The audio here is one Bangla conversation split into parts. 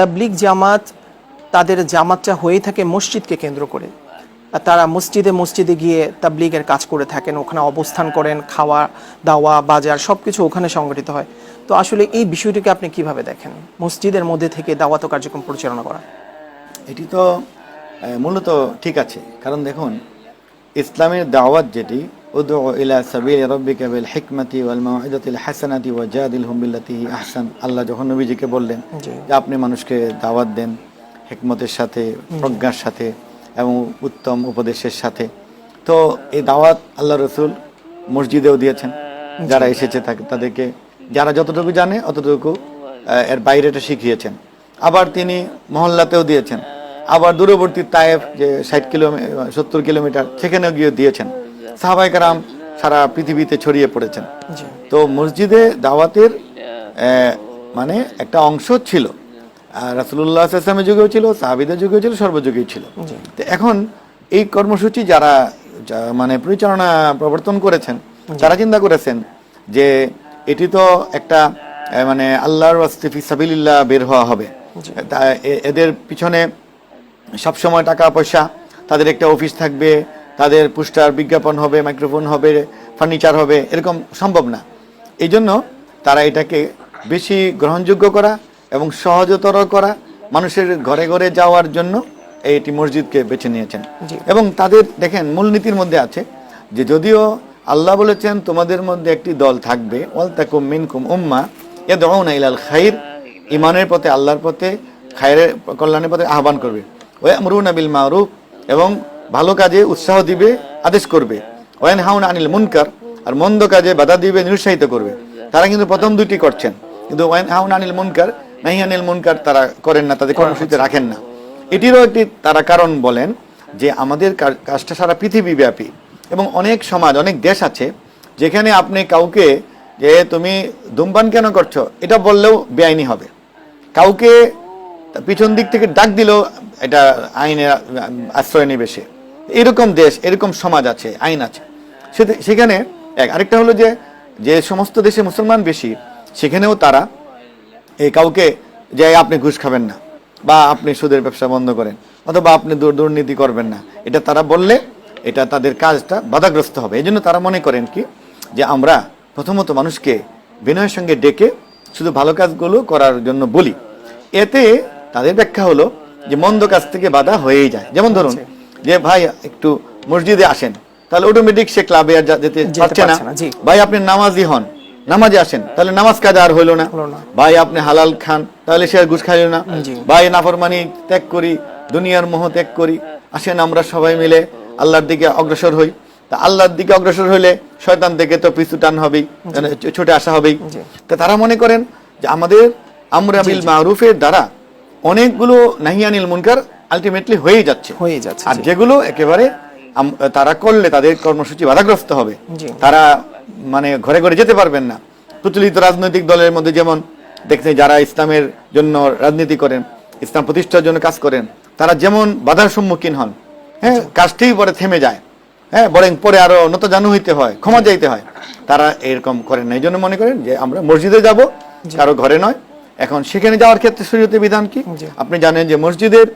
তাবলিগ জামাত তাদের জামাতটা হয়ে থাকে মসজিদকে কেন্দ্র করে। তারা মসজিদে মসজিদে গিয়ে তাবলিগের কাজ করে থাকেন, ওখানে অবস্থান করেন, খাওয়া, দাওয়া, বাজার সব কিছু ওখানে সংগঠিত হয়। তো আসলে এই বিষয়টিকে আপনি কীভাবে দেখেন? মসজিদের মধ্যে থেকে দাওয়াত কার্যক্রম পরিচালনা করা। এটি তো মূলত ঠিক আছে। কারণ দেখুন, ইসলামের দাওয়াত যেটি উদু ইলা সাবিল রব্বিকা বিল হিকমাতি ওয়াল মাউইদাতিল হাসানাতি জাদিলহুম বিল্লাতি আহসান। আল্লাহ যখন নবীজিকে বললেন যে আপনি মানুষকে দাওয়াত দেন হিকমতের সাথে প্রজ্ঞার সাথে এবং উত্তম উপদেশের সাথে। তো এই দাওয়াত আল্লাহ রসুল মসজিদেও দিয়েছেন। যারা এসেছে তাকে তাদেরকে যারা যতটুকু জানে অতটুকু এর বাইরেটা শিখিয়েছেন। আবার তিনি মহল্লাতেও দিয়েছেন। আবার দূরবর্তী তায়েফ যে ষাট কিলোমিটার সত্তর কিলোমিটার সেখানেও গিয়ে দিয়েছেন। সাহাবাইকারাম সারা পৃথিবীতে ছড়িয়ে পড়েছেন। তো মসজিদে দাওয়াতের মানে একটা অংশ ছিল। আর রাসুল্লাহ আসলামের যুগেও ছিল সাহাবিদের যুগেও ছিল সর্বযুগেই ছিল। তো এখন এই কর্মসূচি যারা মানে পরিচালনা প্রবর্তন করেছেন তারা চিন্তা করেছেন যে এটি তো একটা মানে আল্লাহর ওয়াস্তিফি সাবিল্লাহ বের হওয়া হবে। এদের পিছনে সবসময় টাকা পয়সা তাদের একটা অফিস থাকবে তাদের পোস্টার বিজ্ঞাপন হবে মাইক্রোফোন হবে ফার্নিচার হবে এরকম সম্ভব না। এই জন্য তারা এটাকে বেশি গ্রহণযোগ্য করা এবং সহজতর করা মানুষের ঘরে ঘরে যাওয়ার জন্য এইটি মসজিদকে বেছে নিয়েছেন। এবং তাদের দেখেন মূলনীতির মধ্যে আছে যে যদিও আল্লাহ বলেছেন তোমাদের মধ্যে একটি দল থাকবে ওয়াল তাকুম মিনকুম উম্মা এ ইয়াদউনা ইলাল খাইর ইমানের পথে আল্লাহর পথে খায়রের কল্যাণের পথে আহ্বান করবে। ওয়ামরুনা বিল মারুফ এবং ভালো কাজে উৎসাহ দিবে, আদেশ করবে। ওয়ান হাউন আনিল মুনকার, আর মন্দ কাজে বাধা দিবে, নিরুৎসাহিত করবে। তারা কিন্তু প্রথম দুইটি করছেন। কিন্তু ওয়ান হাউন আনিল মুনকার নাহি আনিল মুনকার তারা করেন না, তাদের কর্মসূচিতে রাখেন না। এটিরও একটি তারা কারণ বলেন যে আমাদের কাজটা সারা পৃথিবী ব্যাপী। এবং অনেক সমাজ, অনেক দেশ আছে যেখানে আপনি কাউকে যে তুমি ধূমপান কেন করছ, এটা বললেও বেআইনি হবে। কাউকে পিছন দিক থেকে ডাক দিলেও এটা আইনে আশ্রয় নেবে সে। এরকম দেশ, এরকম সমাজ আছে, আইন আছে। সেখানে এক, আরেকটা হলো যে যে সমস্ত দেশে মুসলমান বেশি, সেখানেও তারা এই কাউকে যে আপনি ঘুষ খাবেন না, বা আপনি সুদের ব্যবসা বন্ধ করেন, অথবা আপনি দুর- দুর্নীতি করবেন না, এটা তারা বললে এটা তাদের কাজটা বাধাগ্রস্ত হবে। এই জন্য তারা মনে করেন কি, যে আমরা প্রথমত মানুষকে বিনয়ের সঙ্গে ডেকে শুধু ভালো কাজগুলো করার জন্য বলি। এতে তাদের ব্যাখ্যা হলো যে মন্দ কাজ থেকে বাধা হয়েই যায়। যেমন ধরুন যে ভাই একটু মসজিদে আসেন তাহলে অটোমেটিক সে ক্লাবে আর যেতে পারছে না। ভাই আপনি নামাজি হন নামাজে আসেন তাহলে নামাজ কাজ আর হইল না। ভাই আপনি হালাল খান তাহলে সে আর ঘুষ খাইল না। ভাই নাফরমানি ত্যাগ করি দুনিয়ার মোহ ত্যাগ করি। আসেন আমরা সবাই মিলে আল্লাহর দিকে অগ্রসর হই। তা আল্লাহর দিকে অগ্রসর হইলে শয়তান থেকে তো পিছু টান হবেই মানে ছুটে আসা হবেই। তা তারা মনে করেন যে আমাদের আমরা বিল মারুফের দ্বারা অনেকগুলো নাহিয়ানিল মুনকার আলটিমেটলি হয়েই যাচ্ছে। হয়ে যাচ্ছে আর যেগুলো একেবারে তারা করলে তাদের কর্মসূচি বাধাগ্রস্ত হবে। তারা মানে ঘরে ঘরে যেতে পারবেন না। প্রচলিত রাজনৈতিক দলের মধ্যে যেমন দেখছেন যারা ইসলামের জন্য রাজনীতি করেন ইসলাম প্রতিষ্ঠার জন্য কাজ করেন তারা যেমন বাধার সম্মুখীন হন হ্যাঁ কাজটি পরে থেমে যায় হ্যাঁ বরং পরে আরও নত জানু হইতে হয় ক্ষমা যাইতে হয়। তারা এরকম করেন না। এই জন্য মনে করেন যে আমরা মসজিদে যাব কারও ঘরে নয়। এখন সেখানে যাওয়ার ক্ষেত্রে শরীয়তের বিধান কি? আপনি জানেন যে মসজিদের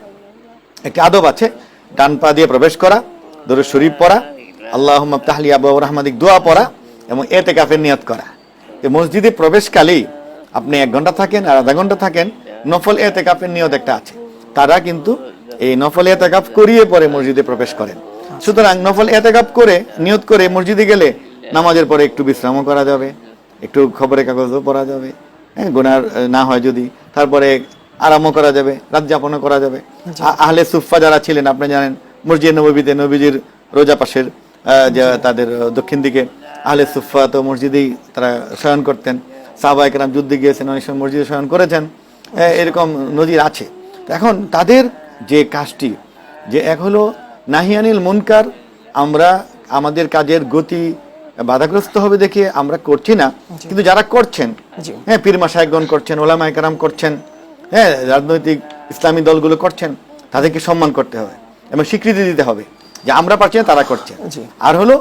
একটি আদব আছে, ডান পা দিয়ে প্রবেশ করা দরুদ শরীফ পড়া আল্লাহ তাহলি আবু রহমাদিক দোয়া পড়া এবং এতে কাফের নিয়ত করা। মসজিদে প্রবেশকালেই আপনি এক ঘণ্টা থাকেন আর আধা ঘণ্টা থাকেন, নফল এতে কাফের নিয়ত একটা আছে। তারা কিন্তু এই নফল এতে কাপ করিয়ে পরে মসজিদে প্রবেশ করেন। সুতরাং নফল এতে কাপ করে, নিয়ত করে মসজিদে গেলে নামাজের পরে একটু বিশ্রামও করা যাবে, একটু খবরের কাগজও পড়া যাবে। হ্যাঁ গুনার না হয় যদি। তারপরে আরামও করা যাবে রাত যাপনও করা যাবে। আ- আহলে সুফা যারা ছিলেন আপনি জানেন মসজিদ নবীতে নবীজির রোজা পাশের তাদের দক্ষিণ দিকে আহলে সুফা তো মসজিদেই তারা শয়ন করতেন। সাহবা একরাম যুদ্ধে গিয়েছেন অনেক সময় মসজিদে শয়ন করেছেন। এরকম নজির আছে। তো এখন তাদের যে কাজটি যে এক হলো নাহিয়ানিল মুনকার আমরা আমাদের কাজের গতি বাধাগ্রস্ত হবে দেখে আমরা করছি না। কিন্তু যারা করছেন হ্যাঁ পীর মাসায়গণ করছেন ওলামা একরাম করছেন হ্যাঁ রাজনৈতিক ইসলামী দলগুলো করছেন তাদেরকে সম্মান করতে হবে এবং স্বীকৃতি দিতে হবে যে আমরা পারছি না তারা করছে। আর হলো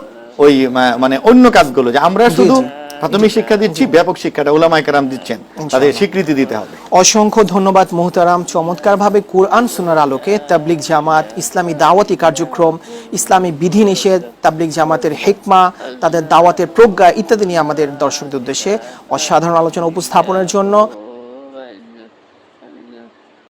ওই মানে অন্য কাজগুলো যে আমরা শুধু প্রাথমিক শিক্ষা দিচ্ছি ব্যাপক শিক্ষাটা ওলামায়ে কেরাম দিচ্ছেন তাদের স্বীকৃতি দিতে হবে। অসংখ্য ধন্যবাদ মোহতারাম। চমৎকারভাবে কোরআন সুনার আলোকে তাবলিগ জামাত ইসলামী দাওয়াতি কার্যক্রম ইসলামী বিধিনিষেধ তাবলিগ জামাতের হেকমা তাদের দাওয়াতের প্রজ্ঞা ইত্যাদি নিয়ে আমাদের দর্শকদের উদ্দেশ্যে অসাধারণ আলোচনা উপস্থাপনের জন্য